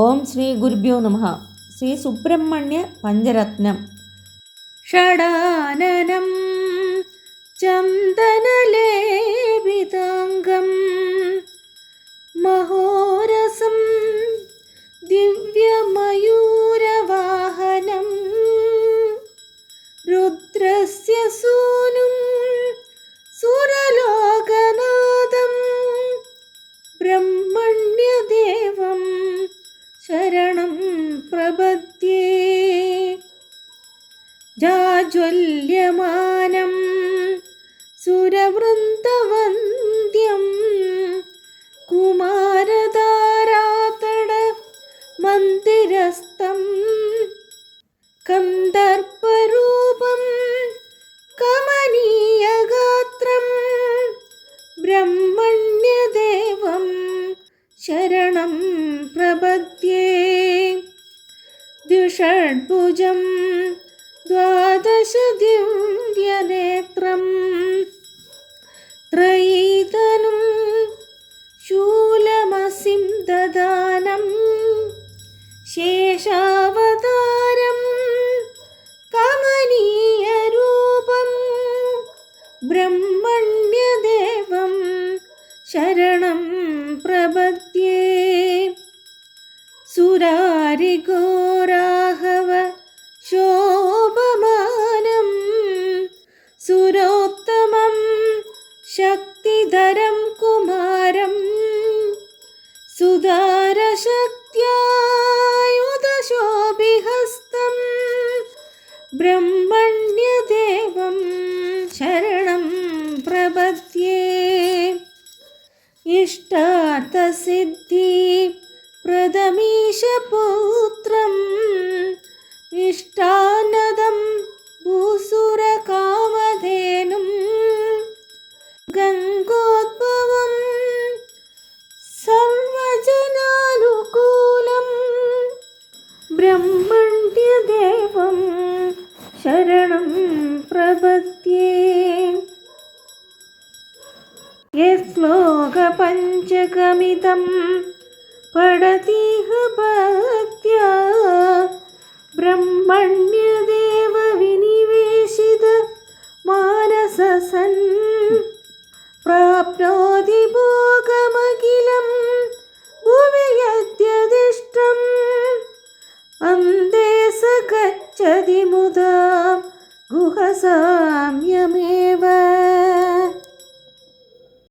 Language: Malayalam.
ഓം ശ്രീ ഗുരുഭ്യോ നമ. ശ്രീ സുബ്രഹ്മണ്യ പഞ്ചരത്നം. ഷടാനനം ചന്ദനലേപിതാംഗം ശരണം പ്രപദ്യേ. ജാജ്വല്യമാനം സുരവൃന്ദവന്ദ്യം കുമാരധാരാതട മന്ദിരസ്ഥം കന്ദർപ്പരൂപം കമനീയഗാത്രം ബ്രഹ്മണ്യദേവം षड्भुजं द्वादशदिव्यनेत्रं त्रयीतनुं शूलमसिं ददानं शेषावतारं कमनीयरूपं ब्रह्मण्यदेवं शरणं प्रपद्ये सुरारिघोरा ശക്തിധരം കുമാരം. സുതാരശക്തിയായുധശോഭിഹസ്തം ബ്രഹ്മണ്യദേവം ശരണം പ്രപദ്യേ. ഇഷ്ടാർത്ഥസിദ്ധി പ്രഥമീശപുത്രം. ഇഷ്ടാനദം भक्त्ये यश्लोकपञ्चकमिदं पठतीह भक्त्या ब्रह्मण्यदेव विनिवेशित मानससन् प्राप्नोति भोगमखिलं भुवि यद्यदिष्टम् अन्ते स गच्छति मुदा गुहसाम्यमेव